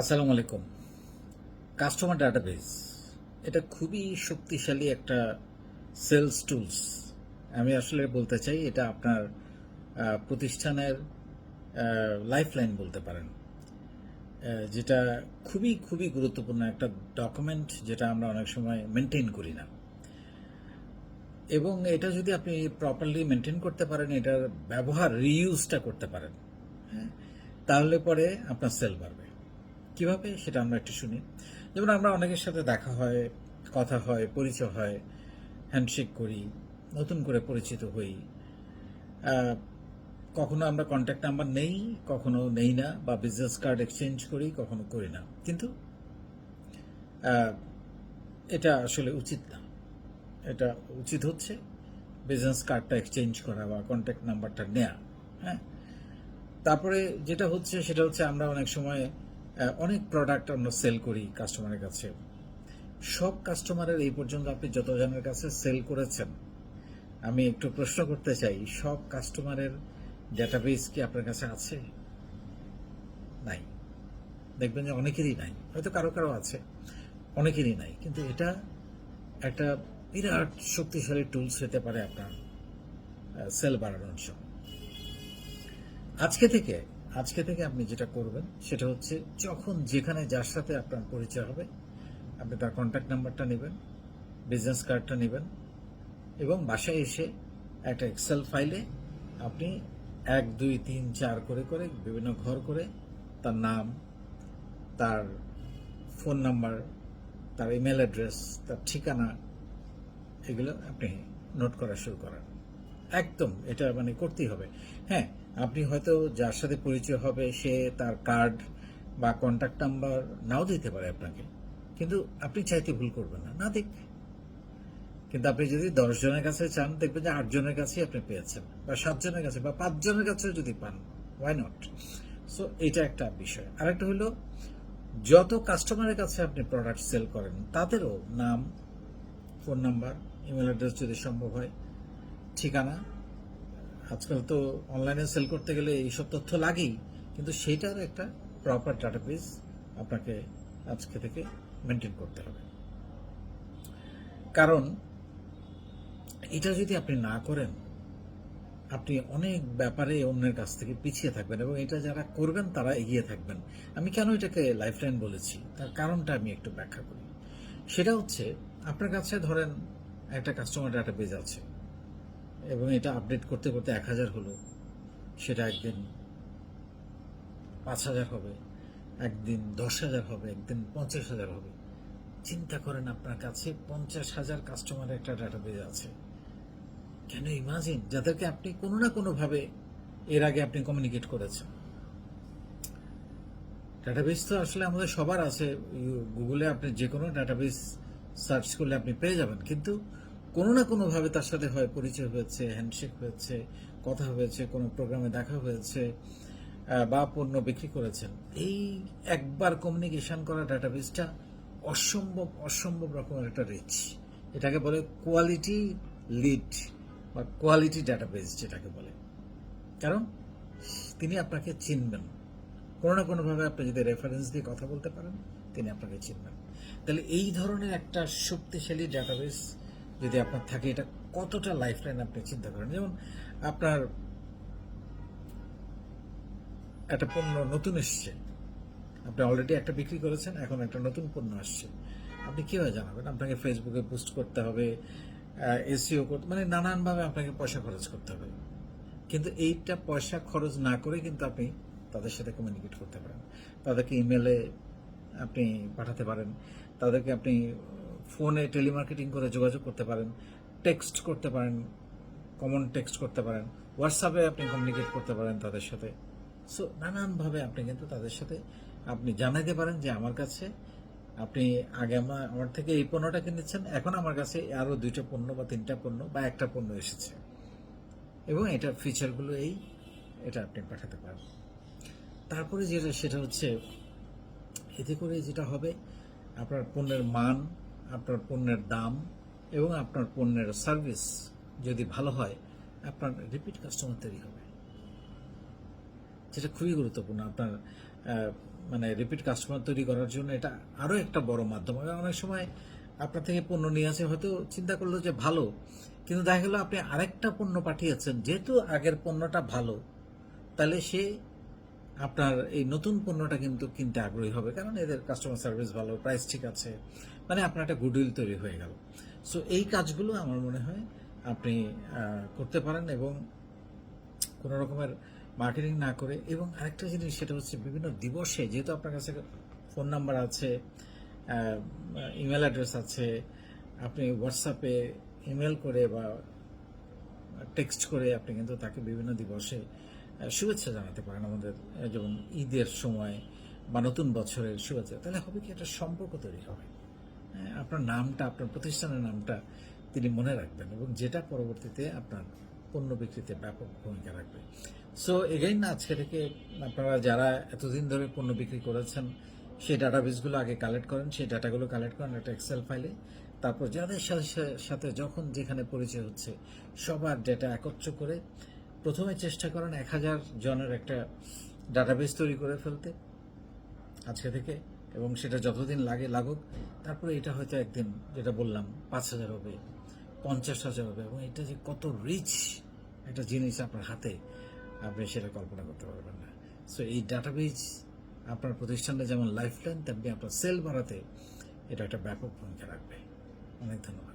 আসসালামু আলাইকুম। Customer database এটা খুবই শক্তিশালী একটা সেলস টুলস আমি আসলে বলতে চাই, এটা আপনার প্রতিষ্ঠানের লাইফ লাইন বলতে পারেন। যেটা খুবই খুবই গুরুত্বপূর্ণ একটা ডকুমেন্ট যেটা আমরা অনেক সময় মেনটেন করি না। এবং এটা যদি আপনি প্রপারলি মেনটেন করতে পারেন, এটার ব্যবহার রিইউজটা করতে পারেন হ্যাঁ তাহলে পরে আপনার সেল বাড়বে। কীভাবে সেটা আমরা একটু শুনি। যেমন আমরা অনেকের সাথে দেখা হয়, কথা হয়, পরিচয় হয় হ্যান্ডশেক করি, নতুন করে পরিচিত হই। কখনো আমরা কন্ট্যাক্ট নাম্বার নেই, কখনো নেই না, বা বিজনেস কার্ড এক্সচেঞ্জ করি, কখনো করি না। কিন্তু এটা আসলে উচিত না। এটা উচিত হচ্ছে বিজনেস কার্ডটা এক্সচেঞ্জ করা বা কন্ট্যাক্ট নাম্বারটা নেওয়া হ্যাঁ? তারপরে যেটা হচ্ছে, সেটা হচ্ছে আমরা অনেক সময় অনেক প্রোডাক্ট আমরা সেল করি কাস্টমারের কাছে। সব কাস্টমারের এই পর্যন্ত আপনি যতজনের কাছে সেল করেছেন, আমি একটু প্রশ্ন করতে চাই, সব কাস্টমারের ডেটাবেস কি আপনার কাছে আছে? নাই। দেখবেন যে অনেকেরই নাই। হয়তো কারও কারও আছে, অনেকেরই নাই। কিন্তু এটা একটা বিরাট শক্তিশালী টুলস হতে পারে আপনার সেল বাড়ানোর জন্য। আজকে থেকে আজকে থেকে আপনি যেটা করবেন, সেটা হচ্ছে যখন যেখানে যার সাথে আপনার পরিচয় হবে, আপনি তার কন্ট্যাক্ট নাম্বারটা নেবেন বিজনেস কার্ডটা নেবেন এবং বাসায় এসে একটা এক্সেল ফাইলে আপনি এক, দুই, তিন, চার করে করে বিভিন্ন ঘর করে তার নাম, তার ফোন নাম্বার তার ইমেল অ্যাড্রেস তার ঠিকানা, এগুলো আপনি নোট করা শুরু করেন। একদম, এটা মানে করতেই হবে। হ্যাঁ আপনি হয়তো যার সাথে পরিচয় হবে, সে তার কার্ড বা কন্ট্যাক্ট নাম্বার নাও দিতে পারে আপনাকে। কিন্তু আপনি চাইতে ভুল করবেন না। না দেখ কিন্তু আপনি যদি দশ জনের কাছে চান, দেখবেন যে আট জনের কাছেই আপনি পেয়েছেন বা সাত জনের কাছে বা পাঁচ জনের কাছেও যদি পান ওয়াই নট সো এটা একটা বিষয়। আরেকটা হলো, যত কাস্টমারের কাছে আপনি প্রোডাক্ট সেল করেন, তাদেরও নাম ফোন নাম্বার ইমেল অ্যাড্রেস যদি সম্ভব হয়, ঠিকানা আজকাল তো অনলাইনে সেল করতে গেলে এইসব তথ্য লাগেই, কিন্তু সেইটার একটা প্রপার ডাটা ডাটাবেস আপনাকে আজকে থেকে মেনটেন করতে হবে। কারণ, এটা যদি আপনি না করেন, আপনি অনেক ব্যাপারে অন্যের কাছ থেকে পিছিয়ে থাকবেন এবং এটা যারা করবেন তারা এগিয়ে থাকবেন। আমি কেন এটাকে লাইফলাইন বলেছি? তার কারণটা আমি একটু ব্যাখ্যা করি। সেটা হচ্ছে, আপনার কাছে ধরেন একটা কাস্টমার ডাটা ডাটাবেজ আছে। এবং এটা আপডেট করতে করতে এক হাজার হলো, সেটা একদিন পাঁচ হাজার হবে, একদিন দশ হাজার হবে, একদিন পঞ্চাশ হাজার হবে। চিন্তা করেন আপনার কাছে পঞ্চাশ হাজার কাস্টমারের একটা ডাটা ডাটাবেজ আছে। কেন ইমাজিন যাদেরকে আপনি কোনো না কোনোভাবে এর আগে আপনি কমিউনিকেট করেছেন। ডাটাবেস তো আসলে আমাদের সবার আছে। গুগলে আপনি যে কোনো ডাটাবেস সার্চ করলে আপনি পেয়ে যাবেন। কিন্তু কোনো না কোনোভাবে তার সাথে হয়, পরিচয় হয়েছে হ্যান্ডশেক হয়েছে, কথা হয়েছে, কোনো প্রোগ্রামে দেখা হয়েছে বা পণ্য বিক্রি করেছেন। এই একবার কমিউনিকেশন করা ডাটাবেসটা অসম্ভব অসম্ভব রকমের একটা রিচ এটাকে বলে কোয়ালিটি লিড বা কোয়ালিটি ডাটাবেস যেটাকে বলে। কারণ তিনি আপনাকে চিনবেন। কোনো না কোনোভাবে আপনি যদি রেফারেন্স দিয়ে কথা বলতে পারেন, তিনি আপনাকে চিনবেন। তাহলে এই ধরনের একটা শক্তিশালী ডাটাবেস যদি আপনার থাকে, এটা কতটা লাইফ লাইন আপনি চিন্তা করেন? যেমন আপনার একটা পণ্য নতুন এসছে। আপনি অলরেডি একটা বিক্রি করেছেন, এখন একটা নতুন পণ্য আসছে। আপনি কীভাবে জানাবেন? আপনাকে ফেসবুকে পোস্ট করতে হবে এসিও করতে মানে নানানভাবে আপনাকে পয়সা খরচ করতে হবে। কিন্তু এইটা পয়সা খরচ না করে কিন্তু আপনি তাদের সাথে কমিউনিকেট করতে পারেন। তাদেরকে ইমেলে আপনি পাঠাতে পারেন। তাদেরকে আপনি ফোনে টেলিমার্কেটিং করে যোগাযোগ করতে পারেন, টেক্সট করতে পারেন, কমন টেক্সট করতে পারেন, হোয়াটসঅ্যাপে আপনি কমিউনিকেট করতে পারেন তাদের সাথে। সো নানানভাবে আপনি কিন্তু তাদের সাথে আপনি জানাইতে পারেন যে আমার কাছে আপনি আগে আমার আমার থেকে এই পণ্যটা কিনেছেন, এখন আমার কাছে আরও দুইটা পণ্য বা তিনটা পণ্য বা একটা পণ্য এসেছে। এবং এটার ফিচারগুলো এই, এটা আপনি পাঠাতে পারেন। তারপরে যেটা, সেটা হচ্ছে, এতে করে যেটা হবে, আপনার পণ্যের মান আপনার পণ্যের দাম এবং আপনার পণ্যের সার্ভিস যদি ভালো হয়, আপনার রিপিট কাস্টমার তৈরি হবে। যেটা খুবই গুরুত্বপূর্ণ, আপনার মানে রিপিট কাস্টমার তৈরি করার জন্য এটা আরও একটা বড় মাধ্যম। অনেক সময় আপনার থেকে পণ্য নিয়ে আসে, হয়তো চিন্তা করল যে ভালো, কিন্তু দেখা গেলো আপনি আরেকটা পণ্য পাঠিয়েছেন, যেহেতু আগের পণ্যটা ভালো, তাহলে সে আপনার এই নতুন পণ্যটা কিন্তু কিনতে আগ্রহী হবে, কারণ এদের কাস্টমার সার্ভিস ভালো প্রাইস ঠিক আছে। মানে আপনার একটা গুডউইল তৈরি হয়ে গেল। সো এই কাজগুলো আমার মনে হয় আপনি করতে পারেন এবং কোনো রকমের মার্কেটিং না করে এবং আরেকটা জিনিস সেটা হচ্ছে বিভিন্ন দিবসে, যেহেতু আপনার কাছে ফোন নাম্বার আছে ইমেল অ্যাড্রেস আছে, আপনি হোয়াটসঅ্যাপে ইমেল করে বা টেক্সট করে আপনি কিন্তু তাকে বিভিন্ন দিবসে শুভেচ্ছা জানাতে পারেন আমাদের যেমন ঈদের সময় বা নতুন বছরের শুভেচ্ছা। তাহলে হবে কি একটা সম্পর্ক তৈরি হবে। হ্যাঁ, আপনার নামটা আপনার প্রতিষ্ঠানের নামটা তিনি মনে রাখবেন এবং যেটা পরবর্তীতে আপনার পণ্য বিক্রিতে ব্যাপক ভূমিকা রাখবে। সো এগেইন আজকে থেকে আপনারা যারা এতদিন ধরে পণ্য বিক্রি করেছেন সেই ডাটাবেসগুলো আগে কালেক্ট করেন সেই ডাটাগুলো কালেক্ট করেন একটা এক্সেল ফাইলে তারপর যাদের সাথে সাথে যখন যেখানে পরিচয় হচ্ছে সবার ডেটা একত্র করে প্রথমে চেষ্টা করেন এক হাজার জনের একটা ডাটাবেস তৈরি করে ফেলতে, আজকে থেকে, এবং সেটা যতদিন লাগে, লাগুক। তারপরে এটা হয়তো একদিন, যেটা বললাম, পাঁচ হাজার হবে, পঞ্চাশ হাজার হবে, এবং এটা যে কত রিচ একটা জিনিস আপনার হাতে, আপনি সেটা কল্পনা করতে পারবেন না। সো এই ডাটাবেজ আপনার প্রতিষ্ঠানটা যেমন লাইফ লাইন তেমনি আপনার সেল বাড়াতে এটা একটা ব্যাপক ভূমিকা রাখবে। অনেক ধন্যবাদ।